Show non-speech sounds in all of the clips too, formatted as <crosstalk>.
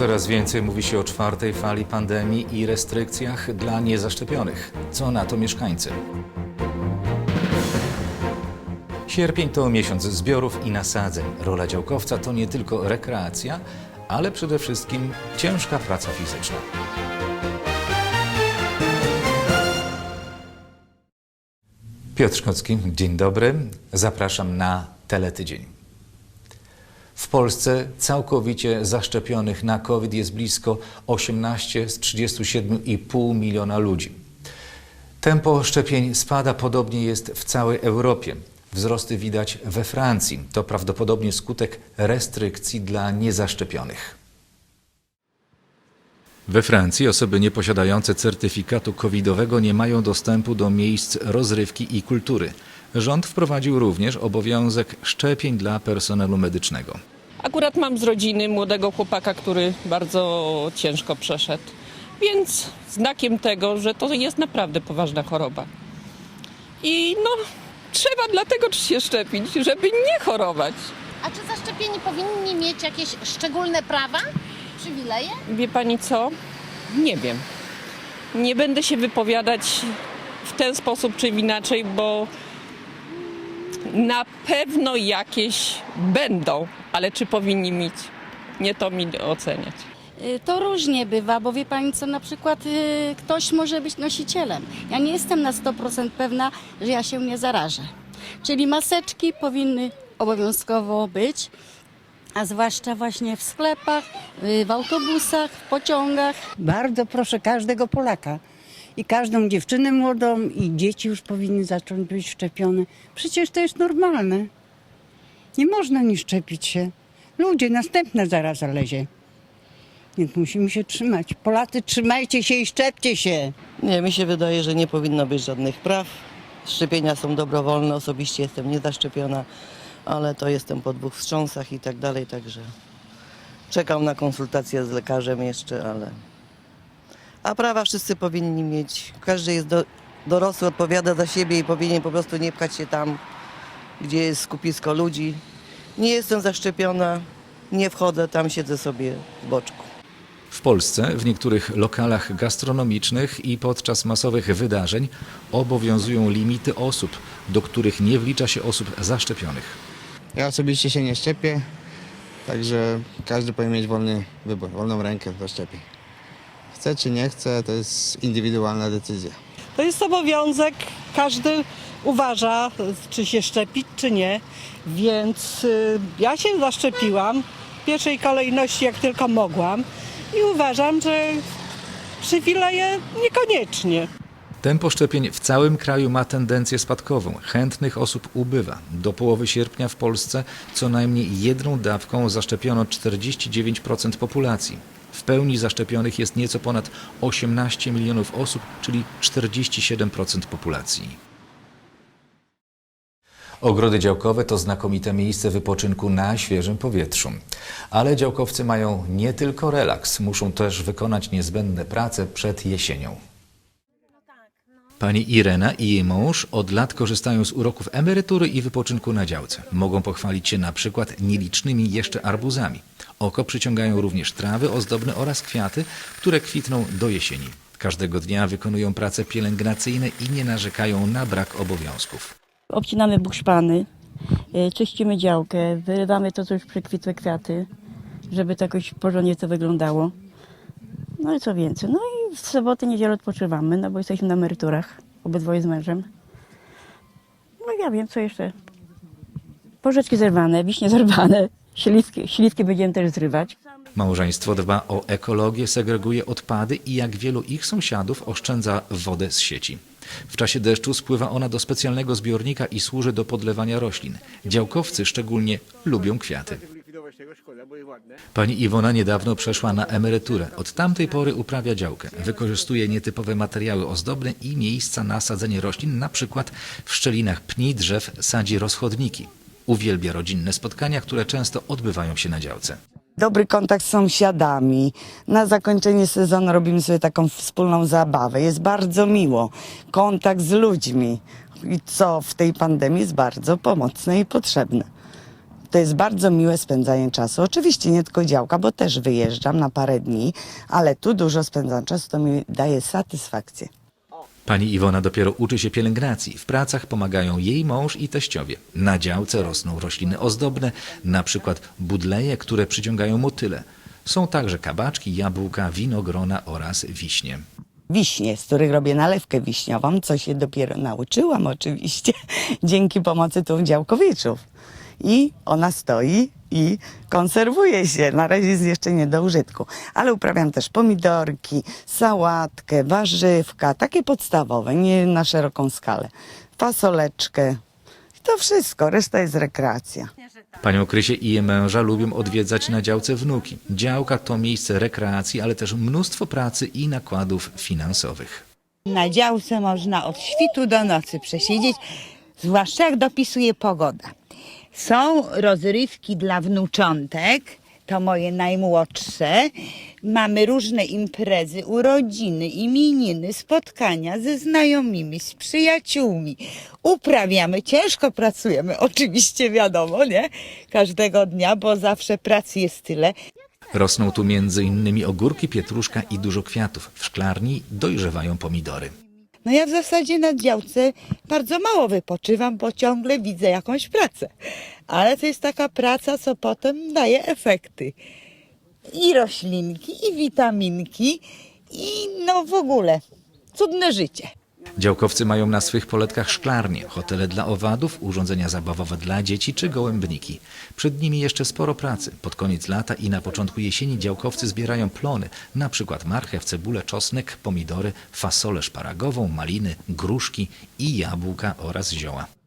Coraz więcej mówi się o czwartej fali pandemii i restrykcjach dla niezaszczepionych. Co na to mieszkańcy? Sierpień to miesiąc zbiorów i nasadzeń. Rola działkowca to nie tylko rekreacja, ale przede wszystkim ciężka praca fizyczna. Piotr Szkocki, dzień dobry. Zapraszam na Teletydzień. W Polsce całkowicie zaszczepionych na COVID jest blisko 18 z 37,5 miliona ludzi. Tempo szczepień spada, podobnie jest w całej Europie. Wzrosty widać we Francji. To prawdopodobnie skutek restrykcji dla niezaszczepionych. We Francji osoby nieposiadające certyfikatu covidowego nie mają dostępu do miejsc rozrywki i kultury. Rząd wprowadził również obowiązek szczepień dla personelu medycznego. Akurat mam z rodziny młodego chłopaka, który bardzo ciężko przeszedł. Więc znakiem tego, że to jest naprawdę poważna choroba. I no, trzeba dlatego się szczepić, żeby nie chorować. A czy zaszczepieni powinni mieć jakieś szczególne prawa? Przywileje? Wie pani co? Nie wiem. Nie będę się wypowiadać w ten sposób czy inaczej, bo na pewno jakieś będą, ale czy powinni mieć? Nie to mi oceniać. Y, To różnie bywa, bo wie pani co, na przykład y, ktoś może być nosicielem. Ja nie jestem na 100% pewna, że ja się nie zarażę. Czyli maseczki powinny obowiązkowo być, a zwłaszcza właśnie w sklepach, y, w autobusach, w pociągach. Bardzo proszę każdego Polaka i każdą dziewczynę młodą i dzieci już powinny zacząć być szczepione. Przecież to jest normalne. Nie można nie szczepić się. Ludzie, następna zaraza lezie. Więc musimy się trzymać. Polacy, trzymajcie się i szczepcie się. Nie, mi się wydaje, że nie powinno być żadnych praw. Szczepienia są dobrowolne, osobiście jestem niezaszczepiona, ale to jestem po dwóch wstrząsach i tak dalej, także czekam na konsultację z lekarzem jeszcze, ale... A prawa wszyscy powinni mieć. Każdy jest do, dorosły, odpowiada za siebie i powinien po prostu nie pchać się tam, gdzie jest skupisko ludzi. Nie jestem zaszczepiona, nie wchodzę, tam siedzę sobie w boczku. W Polsce w niektórych lokalach gastronomicznych i podczas masowych wydarzeń obowiązują limity osób, do których nie wlicza się osób zaszczepionych. Ja osobiście się nie szczepię, także każdy powinien mieć wolny wybór, wolną rękę do szczepień. Chce czy nie chce, to jest indywidualna decyzja. To jest obowiązek, każdy uważa, czy się szczepić, czy nie. Więc y, ja się zaszczepiłam w pierwszej kolejności, jak tylko mogłam. I uważam, że przywileje niekoniecznie. Tempo szczepień w całym kraju ma tendencję spadkową. Chętnych osób ubywa. Do połowy sierpnia w Polsce co najmniej jedną dawką zaszczepiono 49% populacji. W pełni zaszczepionych jest nieco ponad 18 milionów osób, czyli 47% populacji. Ogrody działkowe to znakomite miejsce wypoczynku na świeżym powietrzu. Ale działkowcy mają nie tylko relaks, muszą też wykonać niezbędne prace przed jesienią. Pani Irena i jej mąż od lat korzystają z uroków emerytury i wypoczynku na działce. Mogą pochwalić się na przykład nielicznymi jeszcze arbuzami. Oko przyciągają również trawy ozdobne oraz kwiaty, które kwitną do jesieni. Każdego dnia wykonują prace pielęgnacyjne i nie narzekają na brak obowiązków. Obcinamy bukszpany, y, czyścimy działkę, wyrywamy to, co już przekwitłe kwiaty, żeby to jakoś porządnie to wyglądało. No i co więcej. No i w sobotę, niedzielę odpoczywamy, no bo jesteśmy na emeryturach, obydwoje z mężem. No ja wiem, co jeszcze. Porzeczki zerwane, wiśnie zerwane, śliwki, śliwki będziemy też zrywać. Małżeństwo dba o ekologię, segreguje odpady i jak wielu ich sąsiadów oszczędza wodę z sieci. W czasie deszczu spływa ona do specjalnego zbiornika i służy do podlewania roślin. Działkowcy szczególnie lubią kwiaty. Pani Iwona niedawno przeszła na emeryturę. Od tamtej pory uprawia działkę. Wykorzystuje nietypowe materiały ozdobne i miejsca na sadzenie roślin, na przykład w szczelinach pni drzew sadzi rozchodniki. Uwielbia rodzinne spotkania, które często odbywają się na działce. Dobry kontakt z sąsiadami. Na zakończenie sezonu robimy sobie taką wspólną zabawę. Jest bardzo miło. Kontakt z ludźmi. I co w tej pandemii jest bardzo pomocne i potrzebne. To jest bardzo miłe spędzanie czasu. Oczywiście nie tylko działka, bo też wyjeżdżam na parę dni, ale tu dużo spędzam czasu, to mi daje satysfakcję. Pani Iwona dopiero uczy się pielęgnacji. W pracach pomagają jej mąż i teściowie. Na działce rosną rośliny ozdobne, na przykład budleje, które przyciągają motyle. Są także kabaczki, jabłka, winogrona oraz wiśnie. Wiśnie, z których robię nalewkę wiśniową, co się dopiero nauczyłam oczywiście <laughs> dzięki pomocy tu działkowiczów. I ona stoi i konserwuje się. Na razie jest jeszcze nie do użytku. Ale uprawiam też pomidorki, sałatkę, warzywka, takie podstawowe, nie na szeroką skalę. Fasoleczkę. I to wszystko, reszta jest rekreacja. Panią Krysię i jej męża lubią odwiedzać na działce wnuki. Działka to miejsce rekreacji, ale też mnóstwo pracy i nakładów finansowych. Na działce można od świtu do nocy przesiedzieć, zwłaszcza jak dopisuje pogoda. Są rozrywki dla wnuczątek, to moje najmłodsze. Mamy różne imprezy, urodziny, imieniny, spotkania ze znajomymi, z przyjaciółmi. Uprawiamy, ciężko pracujemy, <laughs> oczywiście wiadomo, nie? Każdego dnia, bo zawsze pracy jest tyle. Rosną tu między innymi ogórki, pietruszka i dużo kwiatów. W szklarni dojrzewają pomidory. No ja w zasadzie na działce bardzo mało wypoczywam, bo ciągle widzę jakąś pracę. Ale to jest taka praca, co potem daje efekty. I roślinki, i witaminki, i no w ogóle cudne życie. Działkowcy mają na swych poletkach szklarnie, hotele dla owadów, urządzenia zabawowe dla dzieci czy gołębniki. Przed nimi jeszcze sporo pracy. Pod koniec lata i na początku jesieni działkowcy zbierają plony, na przykład marchew, cebulę, czosnek, pomidory, fasolę szparagową, maliny, gruszki i jabłka oraz zioła.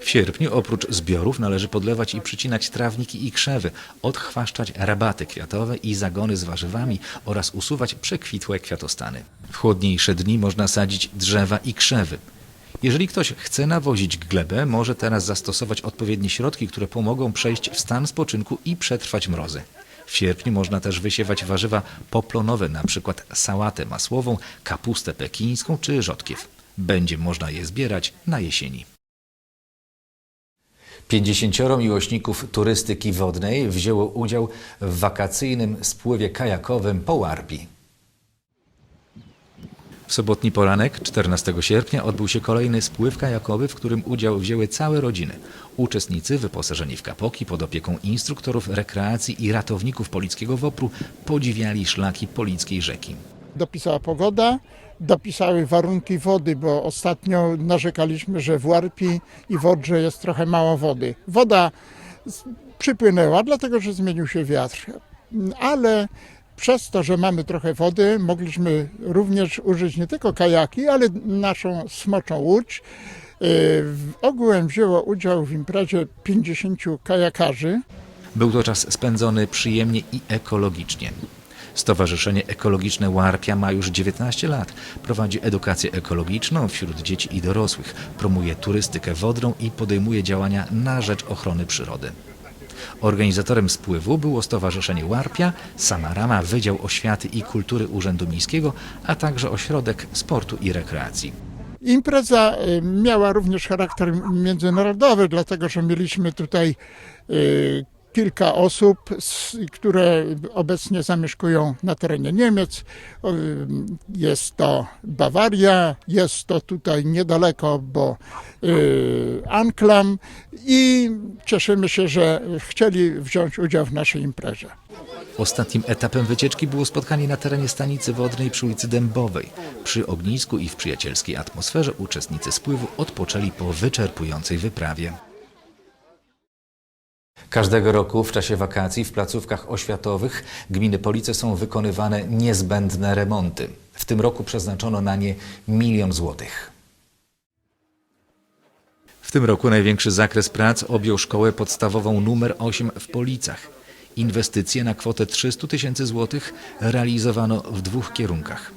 W sierpniu oprócz zbiorów należy podlewać i przycinać trawniki i krzewy, odchwaszczać rabaty kwiatowe i zagony z warzywami oraz usuwać przekwitłe kwiatostany. W chłodniejsze dni można sadzić drzewa i krzewy. Jeżeli ktoś chce nawozić glebę, może teraz zastosować odpowiednie środki, które pomogą przejść w stan spoczynku i przetrwać mrozy. W sierpniu można też wysiewać warzywa poplonowe, przykład sałatę masłową, kapustę pekińską czy rzodkiew. Będzie można je zbierać na jesieni. 50 miłośników turystyki wodnej wzięło udział w wakacyjnym spływie kajakowym po Łarbi. W sobotni poranek, 14 sierpnia, odbył się kolejny spływ kajakowy, w którym udział wzięły całe rodziny. Uczestnicy, wyposażeni w kapoki pod opieką instruktorów rekreacji i ratowników Polickiego WOPR-u, podziwiali szlaki Polickiej rzeki. dopisała pogoda, dopisały warunki wody, bo ostatnio narzekaliśmy, że w Łarpi i w Odrze jest trochę mało wody. Woda przypłynęła, dlatego że zmienił się wiatr, ale przez to, że mamy trochę wody, mogliśmy również użyć nie tylko kajaki, ale naszą smoczą łódź. W- Ogółem wzięło udział w imprezie 50 kajakarzy. Był to czas spędzony przyjemnie i ekologicznie. Stowarzyszenie Ekologiczne Łarpia ma już 19 lat. Prowadzi edukację ekologiczną wśród dzieci i dorosłych, promuje turystykę wodną i podejmuje działania na rzecz ochrony przyrody. Organizatorem spływu było Stowarzyszenie Łarpia, Samarama, Wydział Oświaty i Kultury Urzędu Miejskiego, a także Ośrodek Sportu i Rekreacji. Impreza y, miała również charakter międzynarodowy, dlatego że mieliśmy tutaj y, kilka osób, które obecnie zamieszkują na terenie Niemiec. Jest to Bawaria, jest to tutaj niedaleko, bo y, Anklam i cieszymy się, że chcieli wziąć udział w naszej imprezie. Ostatnim etapem wycieczki było spotkanie na terenie stanicy wodnej przy ulicy Dębowej. Przy ognisku i w przyjacielskiej atmosferze uczestnicy spływu odpoczęli po wyczerpującej wyprawie. Każdego roku w czasie wakacji w placówkach oświatowych gminy Police są wykonywane niezbędne remonty. W tym roku przeznaczono na nie milion złotych. W tym roku największy zakres prac objął szkołę podstawową numer 8 w Policach. Inwestycje na kwotę 300 tysięcy złotych realizowano w dwóch kierunkach.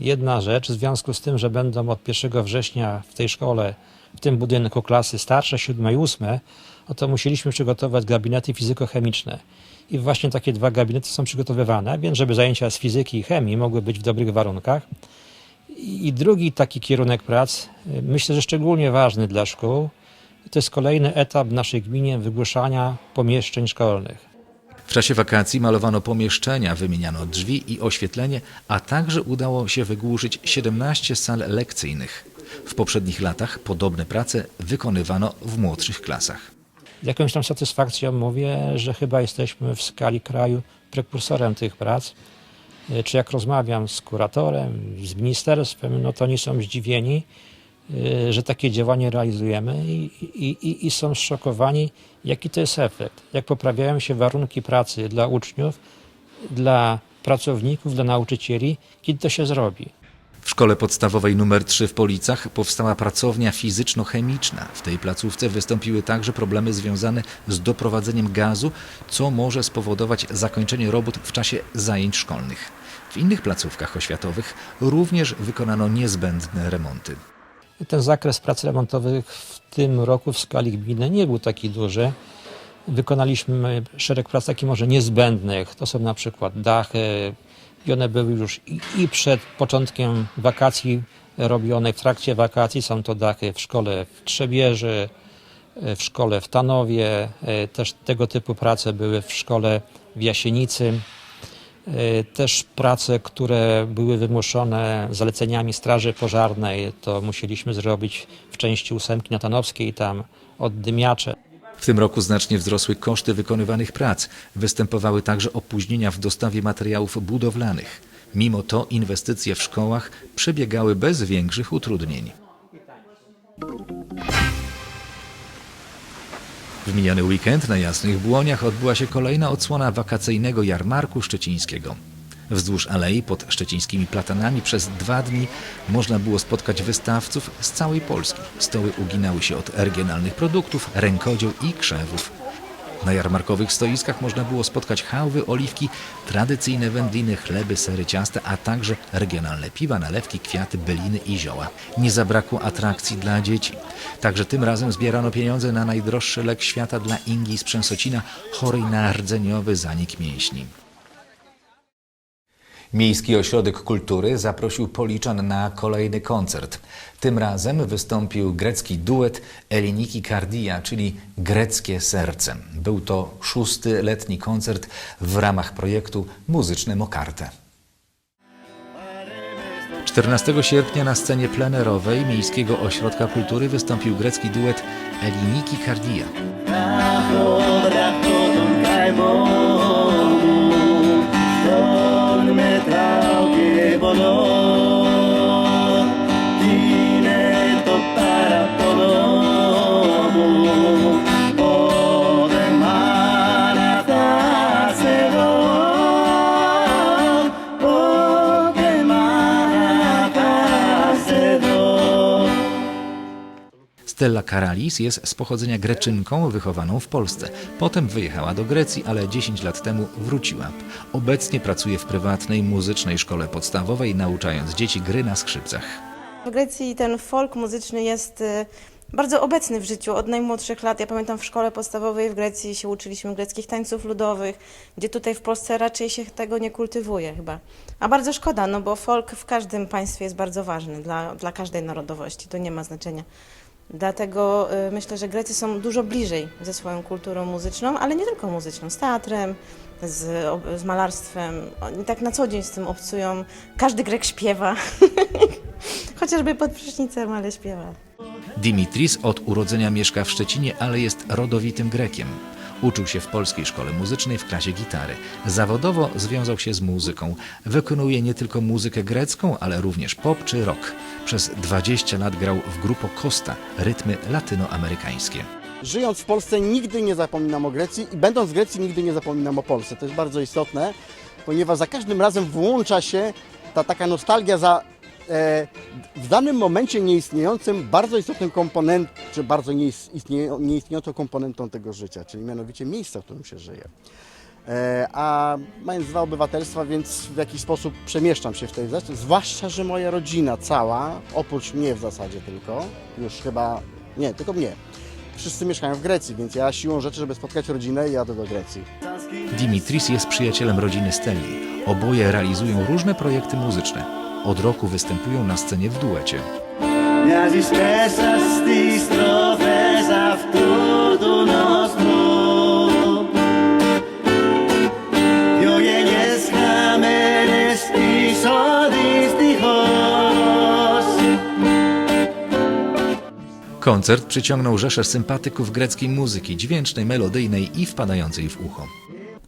Jedna rzecz, w związku z tym, że będą od 1 września w tej szkole, w tym budynku klasy starsze, 7 i 8, oto musieliśmy przygotować gabinety fizykochemiczne. I właśnie takie dwa gabinety są przygotowywane, więc żeby zajęcia z fizyki i chemii mogły być w dobrych warunkach. I drugi taki kierunek prac, y, myślę, że szczególnie ważny dla szkół, to jest kolejny etap w naszej gminie wygłuszania pomieszczeń szkolnych. W czasie wakacji malowano pomieszczenia, wymieniano drzwi i oświetlenie, a także udało się wygłuszyć 17 sal lekcyjnych. W poprzednich latach podobne prace wykonywano w młodszych klasach. Z jakąś tam satysfakcją mówię, że chyba jesteśmy w skali kraju prekursorem tych prac. Y, Czy jak rozmawiam z kuratorem, z ministerstwem, no to oni są zdziwieni, y, że takie działanie realizujemy i, i, i są zszokowani, jaki to jest efekt. Jak poprawiają się warunki pracy dla uczniów, dla pracowników, dla nauczycieli, kiedy to się zrobi. W szkole podstawowej nr 3 w Policach powstała pracownia fizyczno-chemiczna. W tej placówce wystąpiły także problemy związane z doprowadzeniem gazu, co może spowodować zakończenie robót w czasie zajęć szkolnych. W innych placówkach oświatowych również wykonano niezbędne remonty. Ten zakres prac remontowych w tym roku w skali gminy nie był taki duży. Wykonaliśmy szereg prac takich może niezbędnych. To są na przykład dachy i one były już i, i przed początkiem wakacji robione, w trakcie wakacji. Są to dachy w szkole w Trzebieży, w szkole w Tanowie. E, Też tego typu prace były w szkole w Jasienicy. E, Też prace, które były wymuszone zaleceniami Straży Pożarnej, to musieliśmy zrobić w części ósemki natanowskiej, tam oddymiacze. W tym roku znacznie wzrosły koszty wykonywanych prac. Występowały także opóźnienia w dostawie materiałów budowlanych. Mimo to inwestycje w szkołach przebiegały bez większych utrudnień. W miniony weekend na Jasnych Błoniach odbyła się kolejna odsłona wakacyjnego jarmarku szczecińskiego. Wzdłuż alei pod szczecińskimi platanami przez dwa dni można było spotkać wystawców z całej Polski. Stoły uginały się od regionalnych produktów, rękodzieł i krzewów. Na jarmarkowych stoiskach można było spotkać chałwy, oliwki, tradycyjne wędliny, chleby, sery, ciasta, a także regionalne piwa, nalewki, kwiaty, byliny i zioła. Nie zabrakło atrakcji dla dzieci. Także tym razem zbierano pieniądze na najdroższy lek świata dla Ingi z Przęsocina, chorej na rdzeniowy zanik mięśni. Miejski Ośrodek Kultury zaprosił Policzan na kolejny koncert. Tym razem wystąpił grecki duet Eliniki Kardia, czyli Greckie Serce. Był to szósty letni koncert w ramach projektu Muzyczne Mokarte. 14 sierpnia na scenie plenerowej Miejskiego Ośrodka Kultury wystąpił grecki duet Eliniki Kardia. Oh. nom. Stella Karalis jest z pochodzenia Greczynką wychowaną w Polsce. Potem wyjechała do Grecji, ale 10 lat temu wróciła. Obecnie pracuje w prywatnej muzycznej szkole podstawowej, nauczając dzieci gry na skrzypcach. W Grecji ten folk muzyczny jest y, bardzo obecny w życiu od najmłodszych lat. Ja pamiętam w szkole podstawowej w Grecji się uczyliśmy greckich tańców ludowych, gdzie tutaj w Polsce raczej się tego nie kultywuje chyba. A bardzo szkoda, no bo folk w każdym państwie jest bardzo ważny dla, dla każdej narodowości, to nie ma znaczenia. Dlatego y, myślę, że Grecy są dużo bliżej ze swoją kulturą muzyczną, ale nie tylko muzyczną, z teatrem, z, z malarstwem. Oni tak na co dzień z tym obcują. Każdy Grek śpiewa. <laughs> Chociażby pod prysznicem, ale śpiewa. Dimitris od urodzenia mieszka w Szczecinie, ale jest rodowitym Grekiem. Uczył się w polskiej szkole muzycznej w klasie gitary. Zawodowo związał się z muzyką. Wykonuje nie tylko muzykę grecką, ale również pop czy rock. Przez 20 lat grał w grupo Costa, rytmy latynoamerykańskie. Żyjąc w Polsce nigdy nie zapominam o Grecji i będąc w Grecji nigdy nie zapominam o Polsce. To jest bardzo istotne, ponieważ za każdym razem włącza się ta taka nostalgia za w danym momencie nieistniejącym, bardzo istotnym komponentem, czy bardzo nieistnie, nieistniejącą komponentą tego życia, czyli mianowicie miejsca, w którym się żyje. E, a mając dwa obywatelstwa, więc w jakiś sposób przemieszczam się w tej rzeczy, zwłaszcza, że moja rodzina cała, oprócz mnie w zasadzie tylko, już chyba, nie, tylko mnie, wszyscy mieszkają w Grecji, więc ja siłą rzeczy, żeby spotkać rodzinę, jadę do Grecji. Dimitris jest przyjacielem rodziny Stelli. Oboje realizują różne projekty muzyczne. Od roku występują na scenie w duecie. Koncert przyciągnął rzeszę sympatyków greckiej muzyki, dźwięcznej, melodyjnej i wpadającej w ucho.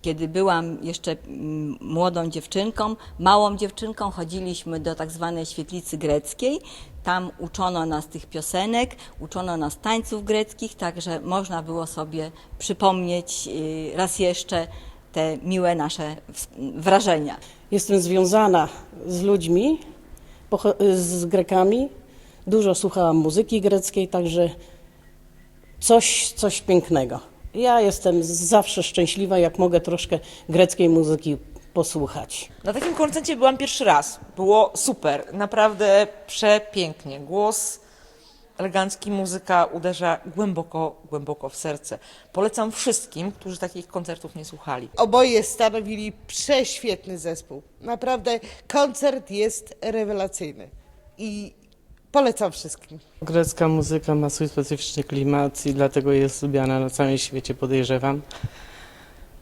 Kiedy byłam jeszcze mm, młodą dziewczynką, małą dziewczynką, chodziliśmy do tak zwanej świetlicy greckiej. Tam uczono nas tych piosenek, uczono nas tańców greckich, także można było sobie przypomnieć y, raz jeszcze te miłe nasze wrażenia. Jestem związana z ludźmi, z Grekami. Dużo słuchałam muzyki greckiej, także coś, coś pięknego. Ja jestem zawsze szczęśliwa, jak mogę troszkę greckiej muzyki posłuchać. Na takim koncercie byłam pierwszy raz. Było super, naprawdę przepięknie. Głos elegancki, muzyka uderza głęboko, głęboko w serce. Polecam wszystkim, którzy takich koncertów nie słuchali. Oboje stanowili prześwietny zespół. Naprawdę koncert jest rewelacyjny i polecam wszystkim. Grecka muzyka ma swój specyficzny klimat i dlatego jest lubiana na całym świecie, podejrzewam.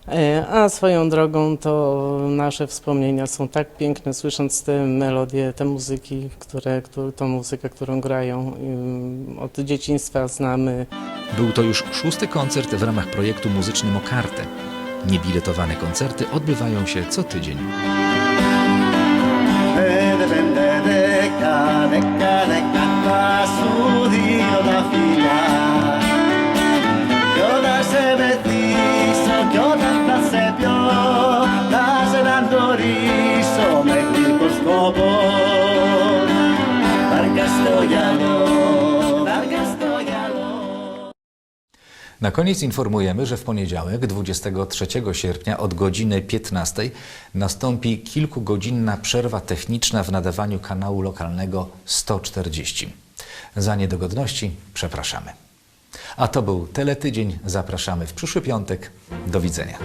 E, A swoją drogą to nasze wspomnienia są tak piękne, słysząc te melodie, te muzyki, które, które, tą muzykę, którą grają. Od dzieciństwa znamy. Był to już szósty koncert w ramach projektu muzycznym o kartę. Niebiletowane koncerty odbywają się co tydzień. Na koniec informujemy, że w poniedziałek 23 sierpnia od godziny 15 nastąpi kilkugodzinna przerwa techniczna w nadawaniu kanału lokalnego 140. Za niedogodności przepraszamy. A to był Teletydzień. Zapraszamy w przyszły piątek. Do widzenia.